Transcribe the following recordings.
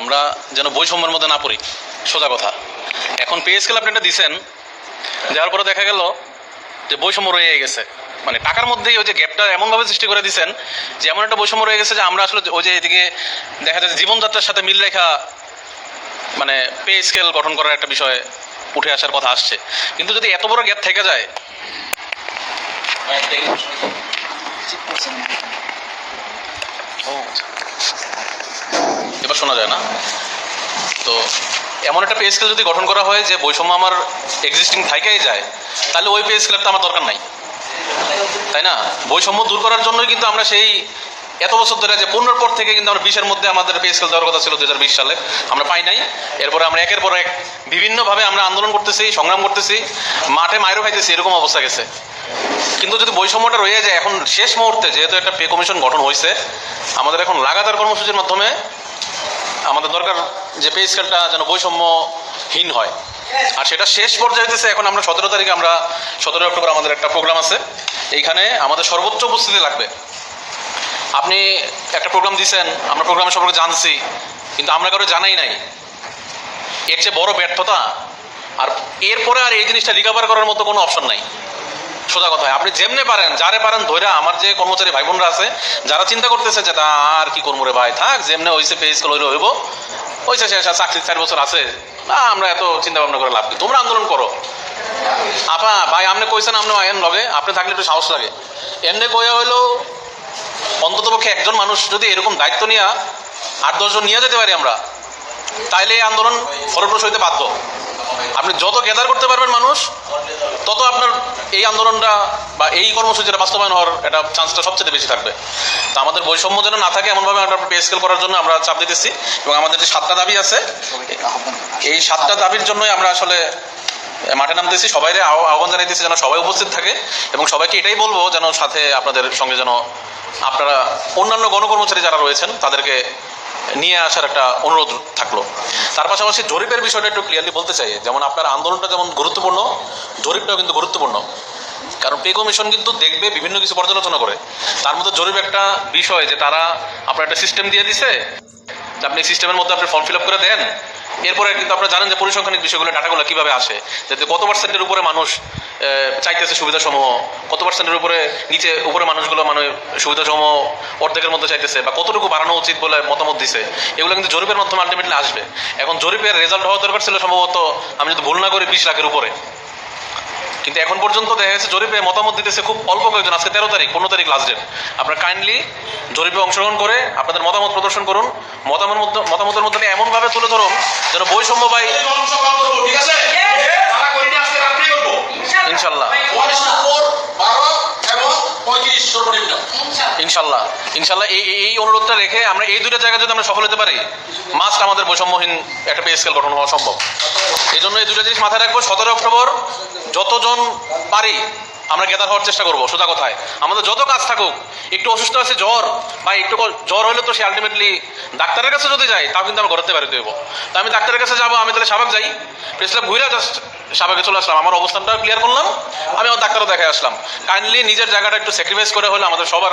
আমরা যেন বৈষম্যের মধ্যে না পড়ি। সোজা কথা। এখন পে স্কেল আপনি একটা দিছেন দেওয়ার পরে দেখা গেল যে বৈষম্য রয়ে গেছে। মানে টাকার মধ্যেই ওই যে গ্যাপটা এমনভাবে সৃষ্টি করে দিছেন যে এমন একটা বৈষম্য রয়ে গেছে যে আমরা আসলে ওই যে এদিকে দেখা যাচ্ছে জীবনযাত্রার সাথে মিল রেখা মানে পে স্কেল গঠন করার একটা বিষয় উঠে আসার কথা আসছে। কিন্তু যদি এত বড় গ্যাপ থেকে যায় এবার শোনা যায় না। তো এমন একটা পে স্কেল যদি গঠন করা হয় যে বৈষম্য আমার এক্সিস্টিং থাইকাই যায়, তাহলে ওই পে স্কেলের তো আমার দরকার নাই। তাই না? বৈষম্য দূর করার জন্যই কিন্তু আমরা সেই এত বছর ধরে যে পনেরোর পর থেকে কিন্তু আমরা বিশের মধ্যে আমাদের পে স্কেল দেওয়ার কথা ছিল দু হাজার বিশ সালে। আমরা পাই নাই। এরপরে আমরা একের পর এক বিভিন্নভাবে আমরা আন্দোলন করতেছি, সংগ্রাম করতেছি, মাঠে মায়েরও খাইতেছি, এরকম অবস্থা গেছে। কিন্তু যদি বৈষম্যটা রয়ে যায়, এখন শেষ মুহূর্তে যেহেতু একটা পে কমিশন গঠন হয়েছে আমাদের এখন লাগাতার কর্মসূচির মাধ্যমে আমাদের দরকার যে পে স্কেলটা যেন বৈষম্যহীন হয়। আর সেটা শেষ পর্যায়ে হইতেছে, এখন আমরা সতেরো তারিখে আমরা সতেরোই অক্টোবর আমাদের একটা প্রোগ্রাম আছে। এইখানে আমাদের সর্বোচ্চ উপস্থিতি লাগবে। আপনি একটা প্রোগ্রাম দিছেন, আমরা প্রোগ্রামের সম্পর্কে জানছি, কিন্তু আমরা কারও জানাই নাই। এর চেয়ে বড় ব্যর্থতা, আর এরপরে আর এই জিনিসটা রিকভার করার মতো কোনো অপশন নাই। সোজা কথা আপনি যেমনে পারেন, যারে পারেন ধৈরা আমার যে কর্মচারী ভাই বোনরা আছে, যারা চিন্তা করতেছে যে, তা আর কি করব রে ভাই? থাক, যেমনে হয়েছে পেজ কল হইব। হয়েছে শেষ চাকরি চার বছর আছে। না, আমরা এত চিন্তা ভাবনা করে লাভ কি? তোমরা আন্দোলন করো। আপা, ভাই, আপনি কইছেন আপনি আয়েন লগে, আপনি থাকলে একটু সাহস লাগে। এমনি কইয়া হইল অন্ততপক্ষে একজন মানুষ যদি এরকম দায়িত্ব নিয়ে আট দশজন নিয়ে যেতে পারি আমরা, তাইলে এই আন্দোলন ফলপ্রসূ হইতে বাধ্য। আপনি যত গ্যাদার করতে পারবেন মানুষ, তত আপনার এই আন্দোলনটা বা এই কর্মসূচিটা বাস্তবায়ন হওয়ার একটা চান্সটা সবচেয়ে বেশি থাকবে। তো আমাদের বৈষম্য যেন না থাকে, এমনভাবে আমরা পে স্কেল করার জন্য আমরা চাপ দিতেছি এবং আমাদের যে সাতটা দাবি আছে, এই সাতটা দাবির জন্যই আমরা আসলে মাঠে নামতেছি সবাই আহ্বান জানাইতেছি যেন সবাই উপস্থিত থাকে এবং সবাইকে এটাই বলব যেন সাথে আপনাদের সঙ্গে যেন আপনারা অন্যান্য গণকর্মচারী যারা রয়েছেন, তাদেরকে নিয়ে আসার একটা অনুরোধ থাকল। তার পাশাপাশি জরিপের বিষয়টা একটু ক্লিয়ারলি বলতে চাই, যেমন আপনার আন্দোলনটা যেমন গুরুত্বপূর্ণ, জরিপটাও কিন্তু গুরুত্বপূর্ণ। কারণ পে কমিশন কিন্তু দেখবে, বিভিন্ন কিছু পর্যালোচনা করে। তার মধ্যে জরিপ একটা বিষয় যে তারা আপনার একটা সিস্টেম দিয়ে দিছে, আপনি সিস্টেমের মধ্যে আপনি ফর্ম ফিল আপ করে দেন এরপরে কিন্তু আপনারা জানেন যে পরিসংখ্যানিক বিষয়গুলো, ডাটাগুলো কীভাবে আসে যাতে কত পার্সেন্টের উপরে মানুষ চাইতেছে সুবিধাসমূহ, কত পার্সেন্টের উপরে নিচে, উপরে মানুষগুলো মানে সুবিধাসমূহ অর্ধেকের মধ্যে চাইতেছে, বা কতটুকু বাড়ানো উচিত বলে মতামত দিছে, এগুলো কিন্তু জরিপের মাধ্যমে আলটিমেটলি আসবে। এখন জরিপের রেজাল্ট হওয়া দরকার ছিল সম্ভবত, আমি যদি ভুল না করি, বিশ লাখের উপরে। কিন্তু এখন পর্যন্ত দেখা গেছে জরিপে মতামত দিতেছে খুব অল্প কয়েকজন। আজকে তেরো তারিখ পনেরো তারিখ লাস্ট ডেট আপনারা কাইন্ডলি জরিপে অংশগ্রহণ করে আপনাদের মতামত প্রদর্শন করুন। মতামত মতামতের মধ্যে এমনভাবে তুলে ধরুন যেন বৈষম্য বাই ঠিক আছে? তারা করিনি আজকে রাত্রি করব? ইনশাল্লাহ ইনশাল্লাহ ইনশাল্লাহ এই এই- এই অনুরোধটা রেখে আমরা এই দুটো জায়গায় যদি আমরা সফল হতে পারি মাস্ট আমাদের বৈষম্যহীন একটা পে স্কেল গঠন হওয়া সম্ভব। এই জন্য এই দুটো জিনিস মাথায় রাখব। সতেরো অক্টোবর যতজন পারি, আমরা গেদার হওয়ার চেষ্টা করব, সোজা কথায়। আমাদের যত কাজ থাকুক, একটু অসুস্থ আছে জ্বর, বা একটু জ্বর হলে তো সে আলটিমেটলি ডাক্তারের কাছে যদি যাই তাও কিন্তু আমি ঘরতে পারি দেবো তো আমি ডাক্তারের কাছে যাব, আমি তাহলে সাবাক যাই। প্রেস ক্লাব ঘুরে জাস্ট সাবাকে চলে আসলাম। আমার অবস্থানটা ক্লিয়ার করলাম। আমি আমার ডাক্তারও দেখে আসলাম। কাইন্ডলি নিজের জায়গাটা একটু স্যাক্রিফাইস করে হলে আমাদের সবার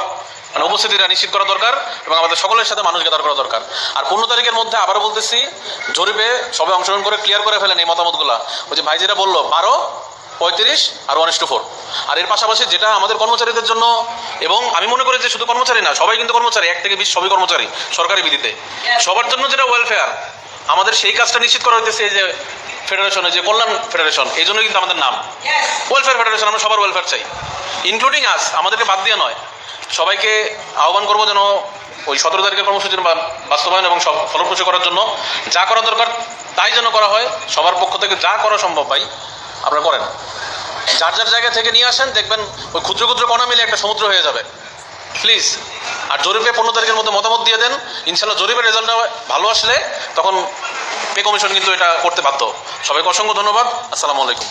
মানে উপস্থিতিটা নিশ্চিত করা দরকার এবং আমাদের সকলের সাথে মানুষ গেদার করা দরকার। আর পনেরো তারিখের মধ্যে আবারও বলতেছি, জরিপে সবাই অংশগ্রহণ করে ক্লিয়ার করে ফেলেন এই মতামতগুলো। ওই যে ভাই যেটা বলল, বারো পঁয়ত্রিশ আর ওয়ান টু ফোর আর এর পাশাপাশি যেটা আমাদের কর্মচারীদের জন্য এবং আমি মনে করি যে শুধু কর্মচারী না সবাই কিন্তু কর্মচারী এক থেকে বিশ সবই কর্মচারী সরকারি বিধিতে সবার জন্য যেটা ওয়েলফেয়ার আমাদের সেই কাজটা নিশ্চিত করা হইতেছে এই যে ফেডারেশনে যে কল্যাণ ফেডারেশন এই জন্যই কিন্তু আমাদের নাম। ওয়েলফেয়ার ফেডারেশন আমরা সবার ওয়েলফেয়ার চাই। ইনক্লুডিং আস আমাদেরকে বাদ দিয়ে নয়। সবাইকে আহ্বান করব যেন ওই সতেরো তারিখের কর্মসূচির বাস্তবায়ন এবং সব ফলপ্রসূ করার জন্য যা করা দরকার তাই যেন করা হয়। সবার পক্ষ থেকে যা করা সম্ভব ভাই আপনারা করেন। যার যার জায়গা থেকে নিয়ে আসেন, দেখবেন ওই ক্ষুদ্র ক্ষুদ্র কণা মিলে একটা সমুদ্র হয়ে যাবে। প্লিজ আর জরিপে পনেরো তারিখের মধ্যে মতামত দিয়ে দেন। ইনশাল্লাহ জরিপের রেজাল্টটা ভালো আসলে তখন পে কমিশন কিন্তু এটা করতে বাধ্য। সবাইকে অসংখ্য ধন্যবাদ। আসসালামু আলাইকুম।